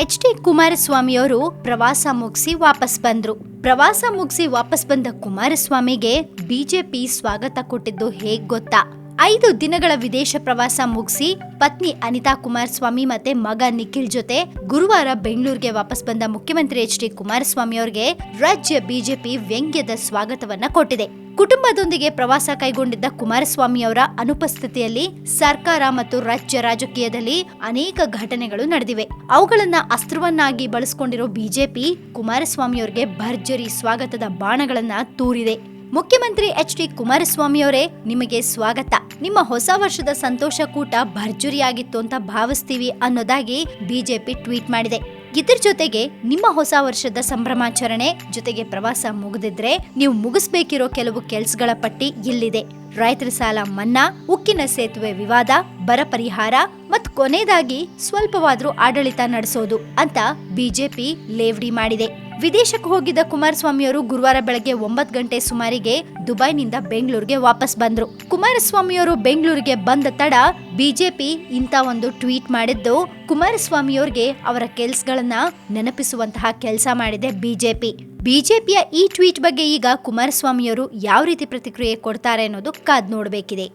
H D ಕುಮಾರಸ್ವಾಮಿಯವರು ಪ್ರವಾಸ ಮುಗಿಸಿ ವಾಪಸ್ ಬಂದ್ರು. ಪ್ರವಾಸ ಮುಗಿಸಿ ವಾಪಸ್ ಬಂದ ಕುಮಾರಸ್ವಾಮಿಗೆ ಬಿಜೆಪಿ ಸ್ವಾಗತ ಕೊಟ್ಟಿದ್ದು ಹೇಗ್ ಗೊತ್ತಾ? ಐದು ದಿನಗಳ ವಿದೇಶ ಪ್ರವಾಸ ಮುಗಿಸಿ ಪತ್ನಿ ಅನಿತಾ ಕುಮಾರಸ್ವಾಮಿ ಮತ್ತೆ ಮಗ ನಿಖಿಲ್ ಜೊತೆ ಗುರುವಾರ ಬೆಂಗಳೂರಿಗೆ ವಾಪಸ್ ಬಂದ ಮುಖ್ಯಮಂತ್ರಿ ಎಚ್ ಡಿ ಕುಮಾರಸ್ವಾಮಿ ಅವರಿಗೆ ರಾಜ್ಯ ಬಿಜೆಪಿ ವ್ಯಂಗ್ಯದ ಸ್ವಾಗತವನ್ನ ಕೊಟ್ಟಿದೆ. ಕುಟುಂಬದೊಂದಿಗೆ ಪ್ರವಾಸ ಕೈಗೊಂಡಿದ್ದ ಕುಮಾರಸ್ವಾಮಿ ಅವರ ಅನುಪಸ್ಥಿತಿಯಲ್ಲಿ ಸರ್ಕಾರ ಮತ್ತು ರಾಜ್ಯ ರಾಜಕೀಯದಲ್ಲಿ ಅನೇಕ ಘಟನೆಗಳು ನಡೆದಿವೆ. ಅವುಗಳನ್ನ ಅಸ್ತ್ರವನ್ನಾಗಿ ಬಳಸಿಕೊಂಡಿರೋ ಬಿಜೆಪಿ ಕುಮಾರಸ್ವಾಮಿಯವರಿಗೆ ಭರ್ಜರಿ ಸ್ವಾಗತದ ಬಾಣಗಳನ್ನ ತೂರಿದೆ. ಮುಖ್ಯಮಂತ್ರಿ ಎಚ್ ಡಿ ಕುಮಾರಸ್ವಾಮಿ ಅವರೇ, ನಿಮಗೆ ಸ್ವಾಗತ. ನಿಮ್ಮ ಹೊಸ ವರ್ಷದ ಸಂತೋಷ ಕೂಟ ಭರ್ಜುರಿಯಾಗಿತ್ತು ಅಂತ ಭಾವಿಸ್ತೀವಿ ಅನ್ನೋದಾಗಿ ಬಿಜೆಪಿ ಟ್ವೀಟ್ ಮಾಡಿದೆ. ಇದ್ರ ಜೊತೆಗೆ ನಿಮ್ಮ ಹೊಸ ವರ್ಷದ ಸಂಭ್ರಮಾಚರಣೆ ಜೊತೆಗೆ ಪ್ರವಾಸ ಮುಗಿದಿದ್ರೆ ನೀವು ಮುಗಿಸ್ಬೇಕಿರೋ ಕೆಲವು ಕೆಲ್ಸಗಳ ಪಟ್ಟಿ ಇಲ್ಲಿದೆ. ರೈತರ ಸಾಲ ಮನ್ನಾ, ಉಕ್ಕಿನ ಸೇತುವೆ ವಿವಾದ, ಬರ ಪರಿಹಾರ ಮತ್ ಕೊನೆಯದಾಗಿ ಸ್ವಲ್ಪವಾದ್ರೂ ಆಡಳಿತ ನಡೆಸೋದು ಅಂತ ಬಿಜೆಪಿ ಲೇವಡಿ ಮಾಡಿದೆ. ವಿದೇಶಕ್ಕೆ ಹೋಗಿದ್ದ ಕುಮಾರಸ್ವಾಮಿಯವರು ಗುರುವಾರ ಬೆಳಗ್ಗೆ ಒಂಬತ್ತು ಗಂಟೆ ಸುಮಾರಿಗೆ ದುಬೈನಿಂದ ಬೆಂಗಳೂರಿಗೆ ವಾಪಸ್ ಬಂದ್ರು. ಕುಮಾರಸ್ವಾಮಿಯವರು ಬೆಂಗಳೂರಿಗೆ ಬಂದ ತಡ ಬಿಜೆಪಿ ಇಂತ ಒಂದು ಟ್ವೀಟ್ ಮಾಡಿದ್ದು ಕುಮಾರಸ್ವಾಮಿಯವ್ರಿಗೆ ಅವರ ಕೆಲ್ಸಗಳನ್ನ ನೆನಪಿಸುವಂತಹ ಕೆಲಸ ಮಾಡಿದೆ ಬಿಜೆಪಿ. ಬಿಜೆಪಿಯ ಈ ಟ್ವೀಟ್ ಬಗ್ಗೆ ಈಗ ಕುಮಾರಸ್ವಾಮಿಯವರು ಯಾವ ರೀತಿ ಪ್ರತಿಕ್ರಿಯೆ ಕೊಡ್ತಾರೆ ಅನ್ನೋದು ಕಾದ್ ನೋಡ್ಬೇಕಿದೆ.